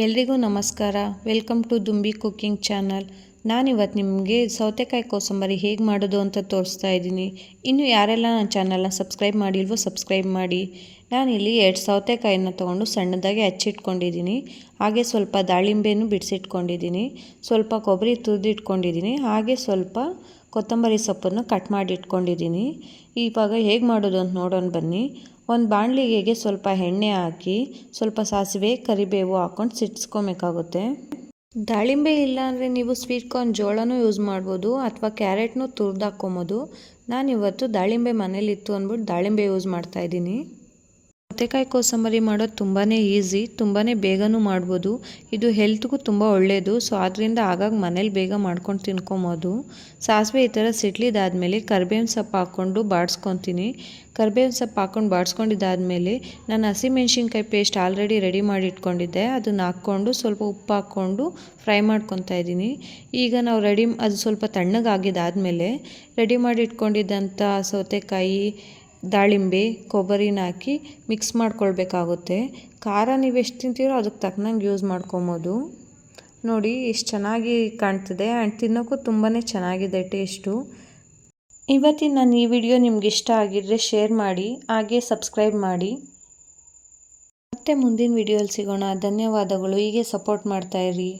ಎಲ್ರಿಗೂ ನಮಸ್ಕಾರ. Welcome to Dumbi cooking channel. ನಾನಿವತ್ತು ನಿಮಗೆ ಸೌತೆಕಾಯಿ ಕೋಸಂಬರಿ ಹೇಗೆ ಮಾಡೋದು ಅಂತ ತೋರಿಸ್ತಾ ಇದ್ದೀನಿ. ಇನ್ನು ಯಾರೆಲ್ಲ ನನ್ನ ಚಾನಲ್ನ ಸಬ್ಸ್ಕ್ರೈಬ್ ಮಾಡಿಲ್ವೋ ಸಬ್ಸ್ಕ್ರೈಬ್ ಮಾಡಿ. ನಾನಿಲ್ಲಿ ಎರಡು ಸೌತೆಕಾಯಿನ ತೊಗೊಂಡು ಸಣ್ಣದಾಗಿ ಹಚ್ಚಿಟ್ಕೊಂಡಿದ್ದೀನಿ. ಹಾಗೆ ಸ್ವಲ್ಪ ದಾಳಿಂಬೆನೂ ಬಿಡಿಸಿಟ್ಕೊಂಡಿದ್ದೀನಿ. ಸ್ವಲ್ಪ ಕೊಬ್ಬರಿ ತುರಿದಿಟ್ಕೊಂಡಿದ್ದೀನಿ. ಹಾಗೆ ಸ್ವಲ್ಪ ಕೊತ್ತಂಬರಿ ಸೊಪ್ಪನ್ನು ಕಟ್ ಮಾಡಿ ಇಟ್ಕೊಂಡಿದ್ದೀನಿ ಇವಾಗ ಹೇಗೆ ಮಾಡೋದು ಅಂತ ನೋಡೋಣ ಬನ್ನಿ. ಒಂದು ಬಾಣಲಿಗೆಗೆ ಸ್ವಲ್ಪ ಎಣ್ಣೆ ಹಾಕಿ, ಸ್ವಲ್ಪ ಸಾಸಿವೆ, ಕರಿಬೇವು ಹಾಕ್ಕೊಂಡು ಸಿಟ್ಸ್ಕೊಬೇಕಾಗುತ್ತೆ. ದಾಳಿಂಬೆ ಇಲ್ಲ ಅಂದರೆ ನೀವು ಸ್ವೀಟ್ ಕಾರ್ನ್ ಜೋಳನೂ ಯೂಸ್ ಮಾಡ್ಬೋದು ಅಥವಾ ಕ್ಯಾರೆಟ್ನೂ ಹಾಕ್ಕೊಬೋದು. ನಾನಿವತ್ತು ದಾಳಿಂಬೆ ಮನೇಲಿತ್ತು ಅಂದ್ಬಿಟ್ಟು ದಾಳಿಂಬೆ ಯೂಸ್ ಮಾಡ್ತಾಯಿದ್ದೀನಿ ಸೌತೆಕಾಯಿ ಕೋಸಂಬರಿ ಮಾಡೋದು ತುಂಬಾ ಈಸಿ ತುಂಬಾ ಬೇಗನೂ ಮಾಡ್ಬೋದು. ಇದು ಹೆಲ್ತ್ಗೂ ತುಂಬ ಒಳ್ಳೆಯದು ಸೊ ಆದ್ದರಿಂದ ಆಗಾಗ ಮನೇಲಿ ಬೇಗ ಮಾಡ್ಕೊಂಡು ತಿನ್ಕೊಬೋದು ಸಾಸಿವೆ ಈ ಥರ ಸಿಟ್ಲಿದಾದಮೇಲೆ ಕರ್ಬೇವಿನ ಸೊಪ್ಪು ಹಾಕ್ಕೊಂಡು ಬಾಡಿಸ್ಕೊತೀನಿ. ಕರ್ಬೇವಿನ ಸೊಪ್ಪು ಹಾಕ್ಕೊಂಡು ಬಾಡಿಸ್ಕೊಂಡಿದ್ದಾದಮೇಲೆ ನಾನು ಹಸಿಮೆಣ್ಸಿನ್ಕಾಯಿ ಪೇಸ್ಟ್ ಆಲ್ರೆಡಿ ರೆಡಿ ಮಾಡಿ ಇಟ್ಕೊಂಡಿದ್ದೆ ಅದನ್ನು ಹಾಕ್ಕೊಂಡು ಸ್ವಲ್ಪ ಉಪ್ಪು ಹಾಕ್ಕೊಂಡು ಫ್ರೈ ಮಾಡ್ಕೊತಾ ಇದ್ದೀನಿ. ಈಗ ನಾವು ರೆಡಿ, ಅದು ಸ್ವಲ್ಪ ತಣ್ಣಗಾಗಿದ್ದಾದಮೇಲೆ ರೆಡಿ ಮಾಡಿ ಇಟ್ಕೊಂಡಿದ್ದಂಥ ಸೌತೆಕಾಯಿ ದಾಳಿಂಬೆ, ಕೊಬ್ಬರಿನ ಹಾಕಿ ಮಿಕ್ಸ್ ಮಾಡ್ಕೊಳ್ಬೇಕಾಗುತ್ತೆ. ಖಾರ ನೀವು ಎಷ್ಟು ತಿಂತೀರೋ ಅದಕ್ಕೆ ತಕ್ಕನಂಗೆ ಯೂಸ್ ಮಾಡ್ಕೊಬೋದು. ನೋಡಿ ಎಷ್ಟು ಚೆನ್ನಾಗಿ ಕಾಣ್ತಿದೆ ಆ್ಯಂಡ್ ತಿನ್ನೋಕ್ಕೂ ತುಂಬಾ ಚೆನ್ನಾಗಿದೆ ಟೇಸ್ಟು ಇವತ್ತಿನ ನಾನು ಈ ವಿಡಿಯೋ ನಿಮ್ಗೆ ಇಷ್ಟ ಆಗಿದ್ರೆ ಶೇರ್ ಮಾಡಿ, ಹಾಗೆ ಸಬ್ಸ್ಕ್ರೈಬ್ ಮಾಡಿ. ಮತ್ತೆ ಮುಂದಿನ ವಿಡಿಯೋಲಿ ಸಿಗೋಣ. ಧನ್ಯವಾದಗಳು. ಹೀಗೆ ಸಪೋರ್ಟ್ ಮಾಡ್ತಾಯಿರಿ